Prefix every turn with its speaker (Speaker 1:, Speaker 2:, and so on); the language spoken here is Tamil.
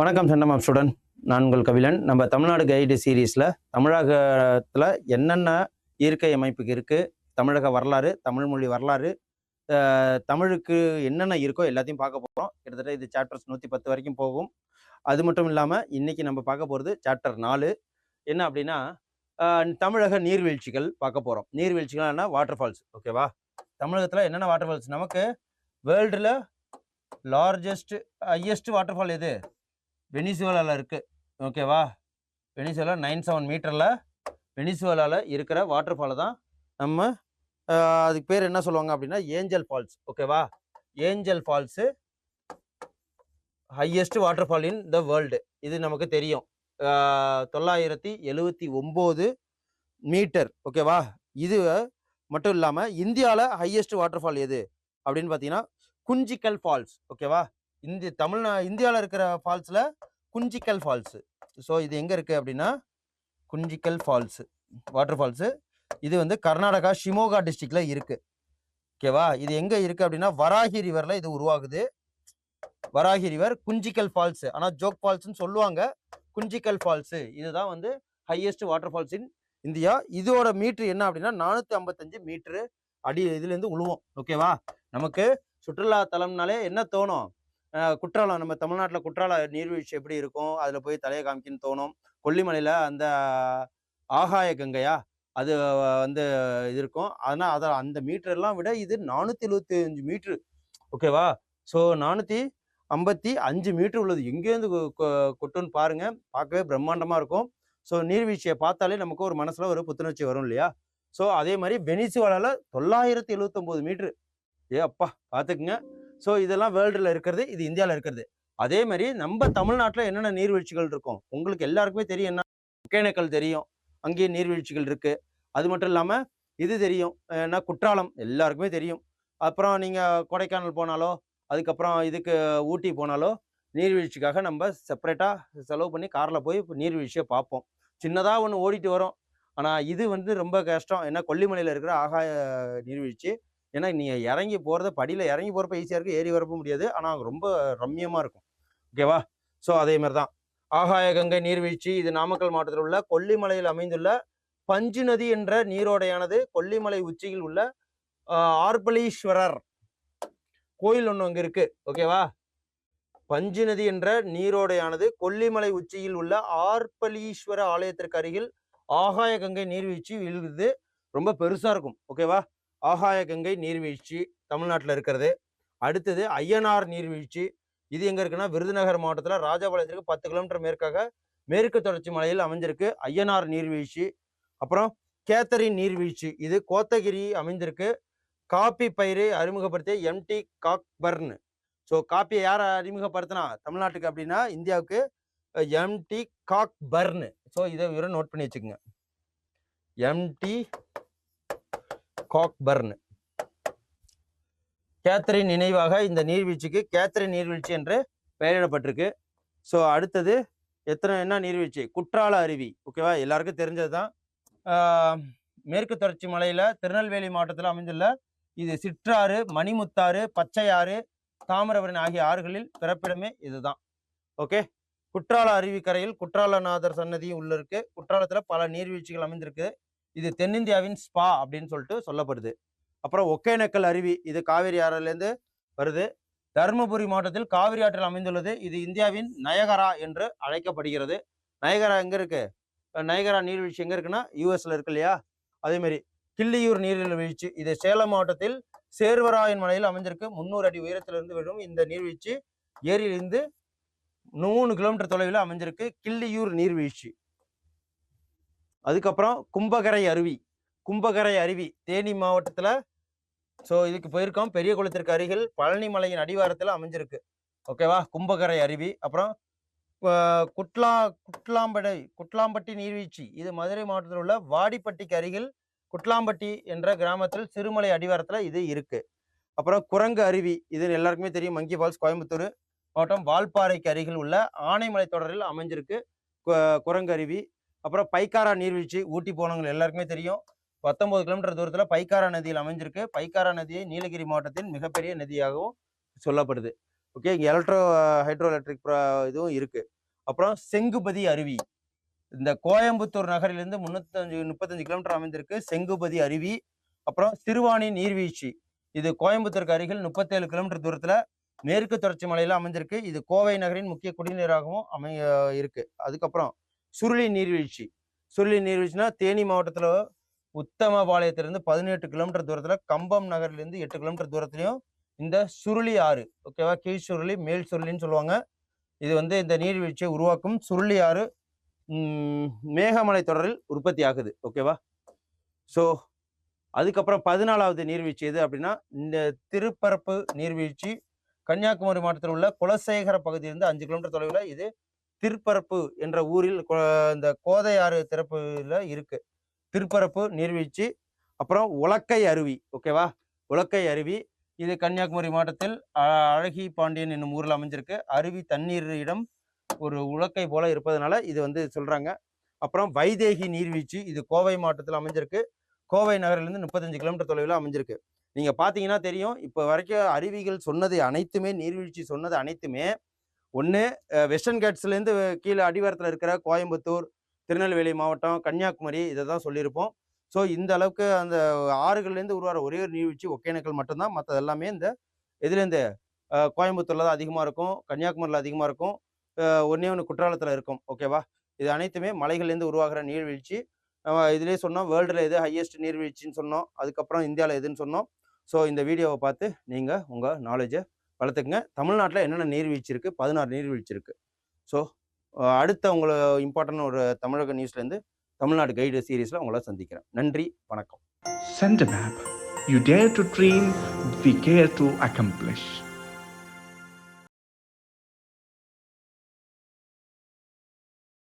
Speaker 1: வணக்கம் சண்டமாம் ஸ்டூடெண்ட். நான் உங்கள் கவிழன் நம்ம தமிழ்நாடு கைடு சீரீஸில் தமிழகத்தில் என்னென்ன இயற்கை அமைப்புக்கு இருக்குது தமிழக வரலாறு தமிழ் மொழி வரலாறு தமிழுக்கு என்னென்ன இருக்கோ எல்லாத்தையும் பார்க்க போகிறோம் கிட்டத்தட்ட இது சாப்டர்ஸ் நூற்றி பத்து வரைக்கும் போகும். அது மட்டும் இல்லாமல் இன்றைக்கி நம்ம பார்க்க போகிறது சாப்டர் நாலு. என்ன அப்படின்னா தமிழக நீர்வீழ்ச்சிகள் பார்க்க போகிறோம் நீர்வீழ்ச்சிகள்னா வாட்டர் ஃபால்ஸ் ஓகேவா தமிழகத்தில் என்னென்ன வாட்டர் ஃபால்ஸ் நமக்கு வேர்ல்டில் லார்ஜஸ்ட் ஹையஸ்ட் வாட்டர் ஃபால் எது? வெனிசுவலாவில் இருக்குது ஓகேவா வெனிசுவலா நைன் செவன் மீட்டரில் வெனிசுவலாவில் இருக்கிற வாட்டர் ஃபாலை தான் நம்ம அதுக்கு பேர் என்ன சொல்லுவாங்க அப்படின்னா ஏஞ்சல் ஃபால்ஸ் ஓகேவா Angel Falls highest waterfall in the world இது நமக்கு தெரியும். தொள்ளாயிரத்தி எழுவத்தி ஒம்பது மீட்டர் ஓகேவா இது மட்டும் இல்லாமல் இந்தியாவில் ஹையஸ்ட் வாட்டர் ஃபால் எது? அப்படின்னு பார்த்தீங்கன்னா குஞ்சிக்கல் ஃபால்ஸ் ஓகேவா இந்திய தமிழ்நா இந்தியாவில் இருக்கிற ஃபால்ஸில் குஞ்சிக்கல் ஃபால்ஸு ஸோ இது எங்கே இருக்குது அப்படின்னா குஞ்சிக்கல் ஃபால்ஸு வாட்டர் ஃபால்ஸு இது வந்து கர்நாடகா ஷிமோகா டிஸ்ட்ரிக்டில் இருக்குது ஓகேவா இது எங்கே இருக்குது அப்படின்னா வராகி ரிவரில் இது உருவாகுது. வராகி ரிவர் குஞ்சிக்கல் ஃபால்ஸு ஆனால் ஜோக் ஃபால்ஸ்னு சொல்லுவாங்க குஞ்சிக்கல் ஃபால்ஸு இதுதான் வந்து highest waterfall in India இதோட மீட்ரு என்ன அப்படின்னா நானூற்றி ஐம்பத்தஞ்சு மீட்ரு அடி இதுலேருந்து உழுவோம். ஓகேவா நமக்கு சுற்றுலா தலம்னாலே என்ன தோணும்? குற்றாலம் நம்ம தமிழ்நாட்டில் குற்றால நீர்வீழ்ச்சி எப்படி இருக்கும்? அதில் போய் தலையை காமிக்கின்னு தோணும். கொல்லிமலையில் அந்த ஆகாய கங்கையா? அது வந்து இது இருக்கும். ஆனால் அதை அந்த மீட்டர் விட இது நானூற்றி எழுபத்தி அஞ்சு மீட்ரு. ஓகேவா ஸோ நானூற்றி ஐம்பத்தி அஞ்சு மீட்ரு உள்ளது. எங்கேருந்து கொ- கொ- கொட்டுன்னு பாருங்கள் பார்க்கவே பிரம்மாண்டமாக இருக்கும். ஸோ நீர்வீழ்ச்சியை பார்த்தாலே நமக்கு ஒரு மனசில் ஒரு புத்துணர்ச்சி வரும் இல்லையா? ஸோ அதே மாதிரி வெனிசுவலாவில் தொள்ளாயிரத்தி எழுபத்தொம்போது மீட்ரு. ஏ அப்பா பார்த்துக்குங்க. ஸோ இதெல்லாம் வேர்ல்டில் இருக்கிறது இது இந்தியாவில் இருக்கிறது. அதே மாதிரி நம்ம தமிழ்நாட்டில் என்னென்ன நீர்வீழ்ச்சிகள் இருக்கும்? உங்களுக்கு எல்லாருக்குமே தெரியும் என்ன? ஒகேனக்கல் தெரியும். அங்கேயும் நீர்வீழ்ச்சிகள் இருக்குது அது மட்டும் இல்லாமல் இது தெரியும். என்ன குற்றாலம் எல்லாருக்குமே தெரியும். அப்புறம் நீங்கள் கொடைக்கானல் போனாலோ அதுக்கப்புறம் இதுக்கு ஊட்டி போனாலோ நீர்வீழ்ச்சிக்காக நம்ம செப்பரேட்டாக செலவு பண்ணி காரில் போய் நீர்வீழ்ச்சியை பார்ப்போம். சின்னதாக ஒன்று ஓடிட்டு வரும். ஆனால் இது வந்து ரொம்ப கஷ்டம். ஏன்னா கொல்லிமலையில் இருக்கிற ஆகாய நீர்வீழ்ச்சி. ஏன்னா நீங்கள் இறங்கி போகிறத படியில் இறங்கி போகிறப்ப ஈஸியாக இருக்குது ஏறி வரப்ப முடியாது. ஆனால் ரொம்ப ரம்மியமாக இருக்கும். ஓகேவா ஸோ அதே மாதிரி தான் ஆகாய கங்கை நீர்வீழ்ச்சி இது நாமக்கல் மாவட்டத்தில் உள்ள கொல்லிமலையில் அமைந்துள்ள பஞ்சு நதி என்ற நீரோடையானது கொல்லிமலை உச்சியில் உள்ள ஆர்பலீஸ்வரர் கோயில் ஒன்று அங்கே இருக்குது ஓகேவா பஞ்சு நதி என்ற நீரோடையானது கொல்லிமலை உச்சியில் உள்ள ஆர்பலீஸ்வர ஆலயத்திற்கு அருகில் ஆகாய கங்கை நீர்வீழ்ச்சி விழுகுது. ரொம்ப பெருசா இருக்கும். ஓகேவா ஆகாய கங்கை நீர்வீழ்ச்சி தமிழ்நாட்டில் இருக்கிறது. அடுத்தது ஐயனார் நீர்வீழ்ச்சி. இது எங்க இருக்குன்னா விருதுநகர் மாவட்டத்தில் ராஜபாளையத்திற்கு பத்து கிலோமீட்டர் மேற்காக மேற்கு தொடர்ச்சி மலையில் அமைஞ்சிருக்கு ஐயனார் நீர்வீழ்ச்சி. அப்புறம் கேத்தரின் நீர்வீழ்ச்சி. இது கோத்தகிரி அமைந்திருக்கு. காப்பி பயிரை அறிமுகப்படுத்திய எம்டி காக்பர்ன். ஸோ காப்பியை யார் அறிமுகப்படுத்தினா தமிழ்நாட்டுக்கு அப்படின்னா இந்தியாவுக்கு எம்டி காக்பர்ன் ஸோ இதை விவரம் நோட் பண்ணி வச்சுக்கோங்க. எம்டி காக்பர்ன் கேத்தரின் நினைவாக இந்த நீர்வீழ்ச்சிக்கு கேத்தரின் நீர்வீழ்ச்சி என்று பெயரிடப்பட்டிருக்கு. ஸோ அடுத்தது எத்தனை என்ன நீர்வீழ்ச்சி? குற்றால அருவி. ஓகேவா எல்லாருக்கும் தெரிஞ்சது தான். மேற்கு தொடர்ச்சி மலையில் திருநெல்வேலி மாவட்டத்தில் அமைந்துள்ள இது சிற்றாறு மணிமுத்தாறு பச்சையாறு தாமிரபரணி ஆகிய ஆறுகளில் பிறப்பிடமே இதுதான். ஓகே குற்றால அருவிக்கரையில் குற்றாலநாதர் சன்னதியும் உள்ள இருக்கு. குற்றாலத்தில் பல நீர்வீழ்ச்சிகள் அமைந்திருக்கு. இது தென்னிந்தியாவின் ஸ்பா அப்படின்னு சொல்லிட்டு சொல்லப்படுது. அப்புறம் ஒகேனக்கல் அருவி இது காவேரி ஆறிலேருந்து வருது. தருமபுரி மாவட்டத்தில் காவிரி ஆற்றில் அமைந்துள்ளது. இது இந்தியாவின் நயகரா என்று அழைக்கப்படுகிறது. நயகரா எங்க இருக்கு? நயகரா நீர்வீழ்ச்சி எங்க இருக்குன்னா யூஎஸ்ல இருக்கு இல்லையா? அதே மாதிரி கிள்ளியூர் நீர்வீழ்ச்சி இது சேலம் மாவட்டத்தில் சேர்வராயன் மலையில் அமைஞ்சிருக்கு முந்நூறு அடி உயரத்திலிருந்து விழும் இந்த நீர்வீழ்ச்சி. ஏரியிலிருந்து மூணு கிலோமீட்டர் தொலைவில் அமைஞ்சிருக்கு கிள்ளியூர் நீர்வீழ்ச்சி. அதுக்கப்புறம் கும்பகரை அருவி. கும்பகரை அருவி. தேனி மாவட்டத்தில் ஸோ இதுக்கு போயிருக்கோம். பெரிய குளத்திற்கு அருகில் பழனி மலையின் அடிவாரத்தில் அமைஞ்சிருக்கு ஓகேவா கும்பகரை அருவி. அப்புறம் குட்லா குட்லாம்படை குட்லாம்பட்டி நீர்வீழ்ச்சி. இது மதுரை மாவட்டத்தில் உள்ள வாடிப்பட்டிக்கு அருகில் குட்லாம்பட்டி என்ற கிராமத்தில் சிறுமலை அடிவாரத்தில் இது இருக்குது அப்புறம் குரங்கு அருவி இது எல்லாருக்குமே தெரியும். மங்கி ஃபால்ஸ் கோயம்புத்தூர் மாவட்டம் வால்பாறைக்கு அருகில் உள்ள ஆனைமலை தொடரில் அமைஞ்சிருக்கு கு- குரங்கு அருவி. அப்புறம் பைக்காரா நீர்வீழ்ச்சி ஊட்டி போனவங்க எல்லாருக்குமே தெரியும். பத்தொம்பது கிலோமீட்டர் தூரத்தில் பைக்காரா நதியில் அமைஞ்சிருக்கு. பைக்காரா நதியை நீலகிரி மாவட்டத்தின் மிகப்பெரிய நதியாகவும் சொல்லப்படுது. ஓகே இங்கே எலக்ட்ரோ ஹைட்ரோ எலக்ட்ரிக் இதுவும் இருக்குது அப்புறம் செங்குபதி அருவி. இந்த கோயம்புத்தூர் நகரிலிருந்து முன்னூத்தஞ்சு முப்பத்தஞ்சு கிலோமீட்டர் அமைந்திருக்கு. செங்குபதி அருவி அப்புறம் சிறுவாணி நீர்வீழ்ச்சி. இது கோயம்புத்தூருக்கு அருகில் முப்பத்தேழு கிலோமீட்டர் தூரத்துல மேற்கு தொடர்ச்சி மலையில அமைஞ்சிருக்கு இது கோவை நகரின் முக்கிய குடிநீராகவும் அமைய இருக்கு. அதுக்கப்புறம் சுருளி நீர்வீழ்ச்சி. சுருளி நீர்வீழ்ச்சினா தேனி மாவட்டத்தில் உத்தமபாளையத்திலிருந்து பதினெட்டு கிலோமீட்டர் தூரத்துல கம்பம் நகர்லேருந்து எட்டு கிலோமீட்டர் தூரத்துலையும் இந்த சுருளி ஆறு ஓகேவா? கீழ் சுருளி மேல் சுருளின்னு சொல்லுவாங்க. இது வந்து இந்த நீர்வீழ்ச்சியை உருவாக்கும் சுருளி ஆறு மேகமலை தொடரில் உற்பத்தி ஆகுது. ஓகேவா ஸோ அதுக்கப்புறம் பதினாலாவது நீர்வீழ்ச்சி எது அப்படின்னா இந்த திருப்பரப்பு நீர்வீழ்ச்சி கன்னியாகுமரி மாவட்டத்தில் உள்ள குலசேகர பகுதியிலிருந்து அஞ்சு கிலோமீட்டர் தொலைவில் இது திருப்பரப்பு என்ற ஊரில் இந்த கோதையாறு திறப்புல இருக்கு. திருப்பரப்பு நீர்வீழ்ச்சி அப்புறம் உலக்கை அருவி. ஓகேவா உலக்கை அருவி. இது கன்னியாகுமரி மாவட்டத்தில் அ- அழகி பாண்டியன் என்னும் ஊரில் அமைஞ்சிருக்கு. அருவி தண்ணீர் இடம் ஒரு உலக்கை போல இருப்பதனால இது வந்து சொல்றாங்க. அப்புறம் வைதேகி நீர்வீழ்ச்சி இது கோவை மாவட்டத்தில் அமைஞ்சிருக்கு. கோவை நகரிலிருந்து முப்பத்தஞ்சு கிலோமீட்டர் தொலைவில் அமைஞ்சிருக்கு. நீங்க பாத்தீங்கன்னா தெரியும் இப்போ வரைக்கும் அருவிகள் சொன்னது அனைத்துமே நீர்வீழ்ச்சி சொன்னது அனைத்துமே ஒன்று வெஸ்டர்ன் கேட்ஸ்லேருந்து கீழே அடிவாரத்தில் இருக்கிற கோயம்புத்தூர் திருநெல்வேலி மாவட்டம் கன்னியாகுமரி இதை தான் சொல்லியிருப்போம். ஸோ இந்த அளவுக்கு அந்த ஆறுகள்லேருந்து உருவாகிற ஒரே ஒரு நீர்வீழ்ச்சி ஒகேனக்கல் மட்டும்தான். மற்றது எல்லாமே இந்த இதுலேருந்து கோயம்புத்தூரில் தான் அதிகமாக இருக்கும் கன்னியாகுமரியில் அதிகமாக இருக்கும். ஒன்றே ஒன்று குற்றாலத்தில் இருக்கும். ஓகேவா இது அனைத்துமே மலைகள்லேருந்து உருவாகிற நீர்வீழ்ச்சி. நம்ம இதுலேயே சொன்னோம் வேர்ல்டில் எது ஹையஸ்ட் நீர்வீழ்ச்சின்னு சொன்னோம் அதுக்கப்புறம் இந்தியாவில் எதுன்னு சொன்னோம். ஸோ இந்த வீடியோவை பார்த்து நீங்கள் உங்கள் நாலேஜை வளர்த்துக்குங்க. தமிழ்நாட்டில் என்னென்ன நீர்வீழ்ச்சி இருக்குது பதினாறு நீர்வீழ்ச்சி இருக்குது ஸோ அடுத்த உங்களை இம்பார்ட்டன் ஒரு தமிழக நியூஸ்லேருந்து தமிழ்நாடு கைடு சீரீஸில் உங்களை சந்திக்கிறேன். நன்றி வணக்கம்.
Speaker 2: Sent map you dare to dream we care to accomplish.